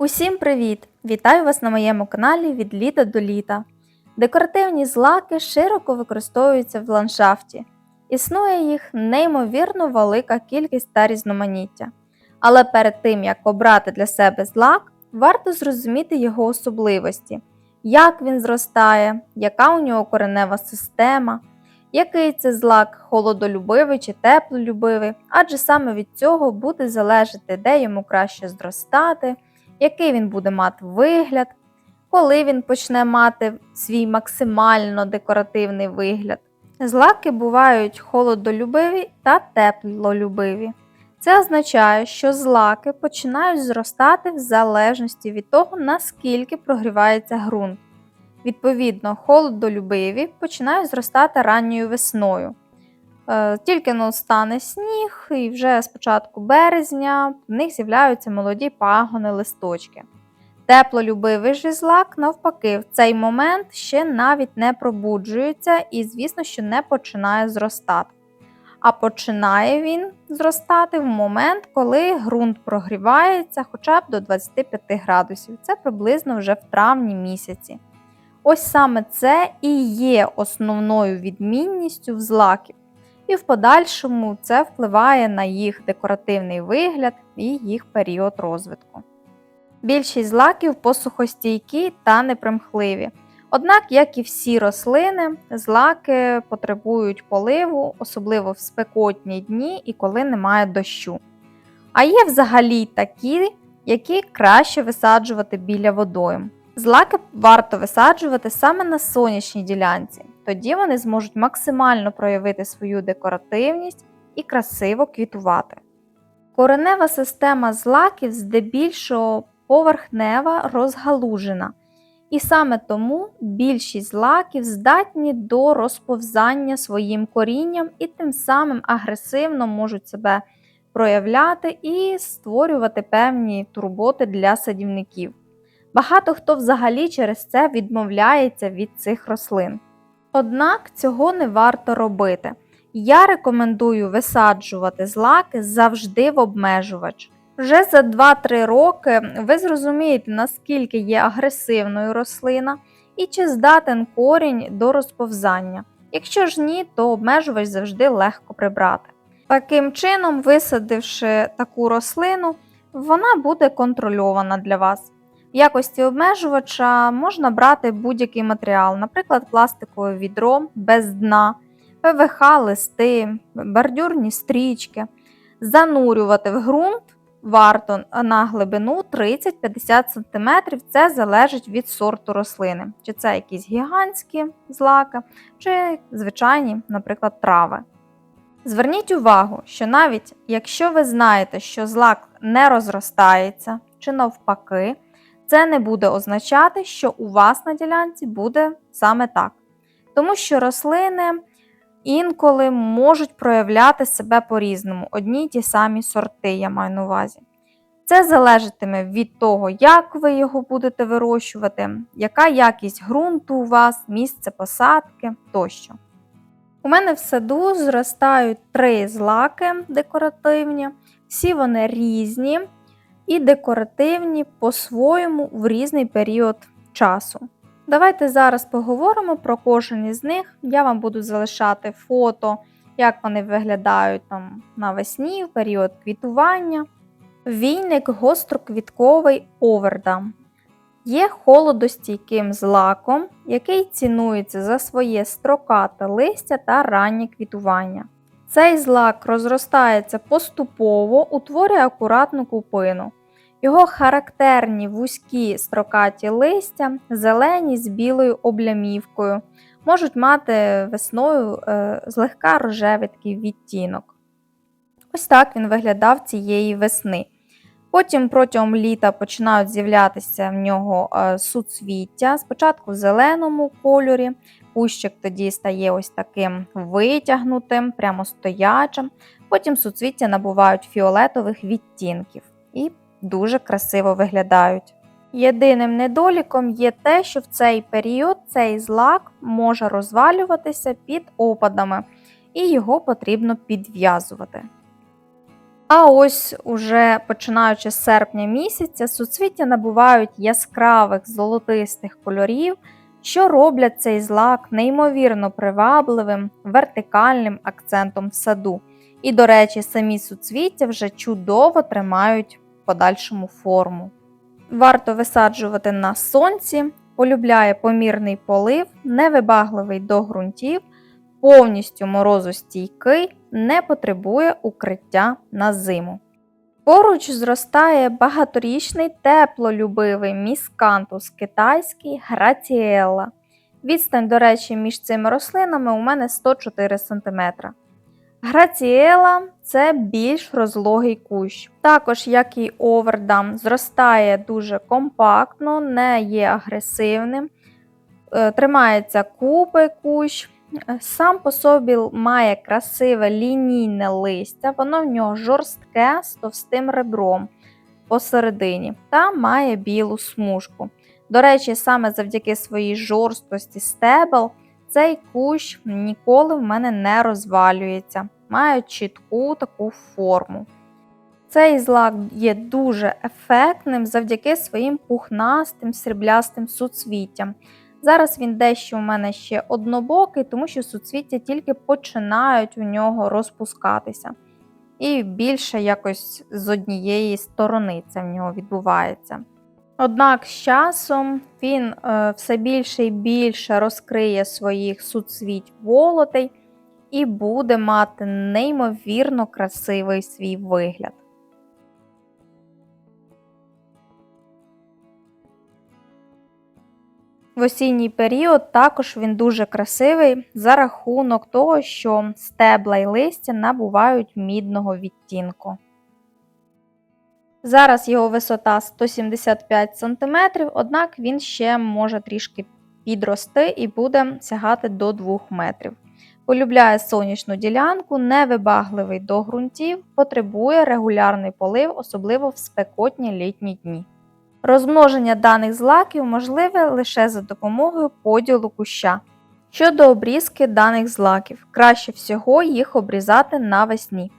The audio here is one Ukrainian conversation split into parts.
Усім привіт! Вітаю вас на моєму каналі від літа до літа. Декоративні злаки широко використовуються в ландшафті. Існує їх неймовірно велика кількість та різноманіття. Але перед тим як обрати для себе злак, варто зрозуміти його особливості, як він зростає, яка у нього коренева система, який це злак холодолюбивий чи теплолюбивий, адже саме від цього буде залежати, де йому краще зростати який він буде мати вигляд, коли він почне мати свій максимально декоративний вигляд. Злаки бувають холодолюбиві та теплолюбиві. Це означає, що злаки починають зростати в залежності від того, наскільки прогрівається ґрунт. Відповідно, холодолюбиві починають зростати ранньою весною. Е, Тільки но стане сніг, і вже з початку березня в них з'являються молоді пагони листочки. Теплолюбивий же злак, навпаки, в цей момент ще навіть не пробуджується і, звісно, що не починає зростати. А починає він зростати в момент, коли ґрунт прогрівається хоча б до 25 градусів. Це приблизно вже в травні місяці. Ось саме це і є основною відмінністю в злаків і в подальшому це впливає на їх декоративний вигляд і їх період розвитку. Більшість злаків посухостійкі та непримхливі. Однак, як і всі рослини, злаки потребують поливу, особливо в спекотні дні і коли немає дощу. А є взагалі такі, які краще висаджувати біля водойм. Злаки варто висаджувати саме на сонячній ділянці, тоді вони зможуть максимально проявити свою декоративність і красиво квітувати. Коренева система злаків здебільшого поверхнева розгалужена, і саме тому більшість злаків здатні до розповзання своїм корінням і тим самим агресивно можуть себе проявляти і створювати певні турботи для садівників. Багато хто взагалі через це відмовляється від цих рослин. Однак цього не варто робити. Я рекомендую висаджувати злаки завжди в обмежувач. Вже за 2-3 роки ви зрозумієте, наскільки є агресивною рослина і чи здатен корінь до розповзання. Якщо ж ні, то обмежувач завжди легко прибрати. Таким чином, висадивши таку рослину, вона буде контрольована для вас. Якості обмежувача можна брати будь-який матеріал, наприклад, пластикове відро без дна, ПВХ, листи, бордюрні стрічки. Занурювати в ґрунт варто на глибину 30-50 см, це залежить від сорту рослини, чи це якісь гігантські злаки, чи звичайні, наприклад, трави. Зверніть увагу, що навіть якщо ви знаєте, що злак не розростається, чи навпаки, це не буде означати, що у вас на ділянці буде саме так. Тому що рослини інколи можуть проявляти себе по-різному, одні й ті самі сорти, я маю на увазі. Це залежатиме від того, як ви його будете вирощувати, яка якість ґрунту у вас, місце посадки тощо. У мене в саду зростають три злаки декоративні, всі вони різні і декоративні по-своєму в різний період часу. Давайте зараз поговоримо про кожен із них. Я вам буду залишати фото, як вони виглядають там навесні, в період квітування. Війник гостроквітковий овердам. Є холодостійким злаком, який цінується за своє строкате листя та раннє квітування. Цей злак розростається поступово, утворює акуратну купину. Його характерні вузькі строкаті листя, зелені з білою облямівкою, можуть мати весною е, злегка рожевий відтінок. Ось так він виглядав цієї весни. Потім протягом літа починають з'являтися в нього е, суцвіття, спочатку в зеленому кольорі, кущик тоді стає ось таким витягнутим, прямо стоячим. Потім суцвіття набувають фіолетових відтінків і дуже красиво виглядають. Єдиним недоліком є те, що в цей період цей злак може розвалюватися під опадами, і його потрібно підв'язувати. А ось уже починаючи з серпня місяця, суцвіття набувають яскравих золотистих кольорів, що роблять цей злак неймовірно привабливим вертикальним акцентом в саду. І, до речі, самі суцвіття вже чудово тримають подальшому форму. Варто висаджувати на сонці, полюбляє помірний полив, невибагливий до ґрунтів, повністю морозостійкий, не потребує укриття на зиму. Поруч зростає багаторічний теплолюбивий міскантус китайський граціела. Відстань, до речі, між цими рослинами у мене 104 см. Граціела це більш розлогий кущ. Також, як і овердам, зростає дуже компактно, не є агресивним, е, тримається купи кущ. Е, Сам по собі має красиве лінійне листя, воно в нього жорстке з товстим ребром посередині та має білу смужку. До речі, саме завдяки своїй жорсткості стебел цей кущ ніколи в мене не розвалюється, має чітку таку форму. Цей злак є дуже ефектним завдяки своїм пухнастим сріблястим суцвіттям. Зараз він дещо у мене ще однобокий, тому що суцвіття тільки починають у нього розпускатися. І більше якось з однієї сторони це в нього відбувається. Однак з часом він е, все більше і більше розкриє своїх суцвіть волотей і буде мати неймовірно красивий свій вигляд. В осінній період також він дуже красивий за рахунок того, що стебла й листя набувають мідного відтінку. Зараз його висота 175 см, однак він ще може трішки підрости і буде сягати до 2 метрів. Полюбляє сонячну ділянку, невибагливий до ґрунтів, потребує регулярний полив, особливо в спекотні літні дні. Розмноження даних злаків можливе лише за допомогою поділу куща. Щодо обрізки даних злаків, краще всього їх обрізати навесні.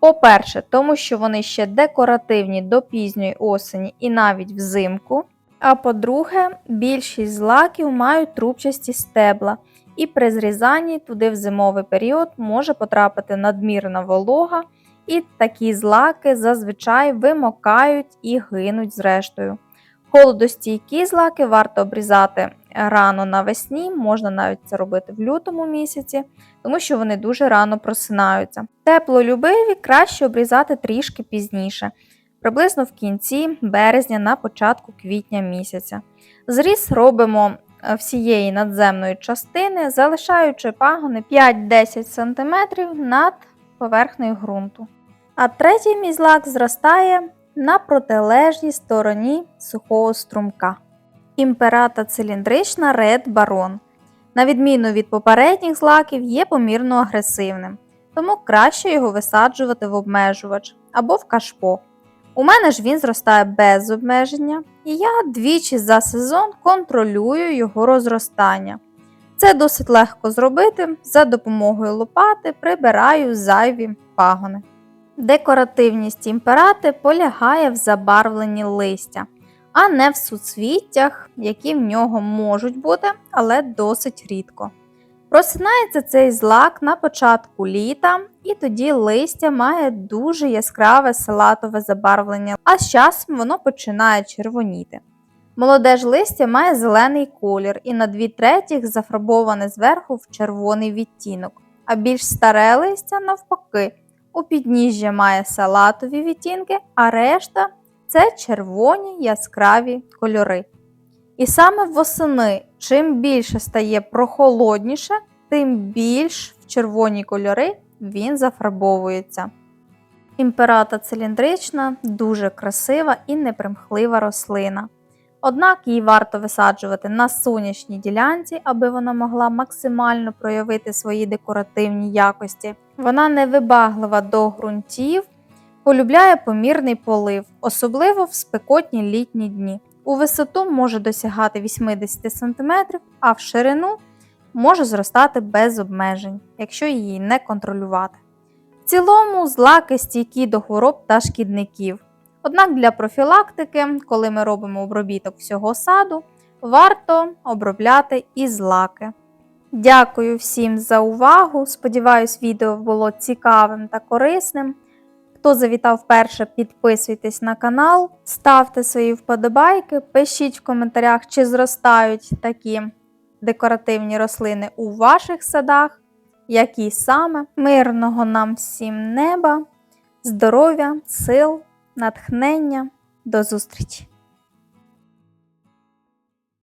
По-перше, тому що вони ще декоративні до пізньої осені і навіть взимку. А по-друге, більшість злаків мають трубчасті стебла, і при зрізанні туди в зимовий період може потрапити надмірна волога, і такі злаки зазвичай вимокають і гинуть зрештою. Холодостійкі злаки варто обрізати рано навесні, можна навіть це робити в лютому місяці, тому що вони дуже рано просинаються. Теплолюбиві краще обрізати трішки пізніше, приблизно в кінці березня на початку квітня місяця. Зріз робимо е, всієї надземної частини, залишаючи пагони 5-10 см над поверхнею ґрунту. А третій мій злак зростає на протилежній стороні сухого струмка. Імперата циліндрична Ред Барон. На відміну від попередніх злаків, є помірно агресивним, тому краще його висаджувати в обмежувач або в кашпо. У мене ж він зростає без обмеження, і я двічі за сезон контролюю його розростання. Це досить легко зробити, за допомогою лопати прибираю зайві пагони. Декоративність імперати полягає в забарвленні листя, а не в суцвіттях, які в нього можуть бути, але досить рідко. Просинається цей злак на початку літа, і тоді листя має дуже яскраве салатове забарвлення, а з часом воно починає червоніти. Молоде ж листя має зелений колір і на дві третіх зафарбоване зверху в червоний відтінок, а більш старе листя навпаки. У підніжжя має салатові відтінки, а решта це червоні яскраві кольори. І саме восени, чим більше стає прохолодніше, тим більш в червоні кольори він зафарбовується. Імперата циліндрична, дуже красива і непримхлива рослина. Однак її варто висаджувати на сонячній ділянці, аби вона могла максимально проявити свої декоративні якості. Вона невибаглива до ґрунтів, полюбляє помірний полив, особливо в спекотні літні дні. У висоту може досягати 80 см, а в ширину може зростати без обмежень, якщо її не контролювати. В цілому злаки стійкі до хвороб та шкідників. Однак для профілактики, коли ми робимо обробіток всього саду, варто обробляти і злаки. Дякую всім за увагу. Сподіваюсь, відео було цікавим та корисним. Хто завітав вперше, підписуйтесь на канал, ставте свої вподобайки, пишіть в коментарях, чи зростають такі декоративні рослини у ваших садах, які саме. Мирного нам всім неба, здоров'я, сил, натхнення. До зустрічі!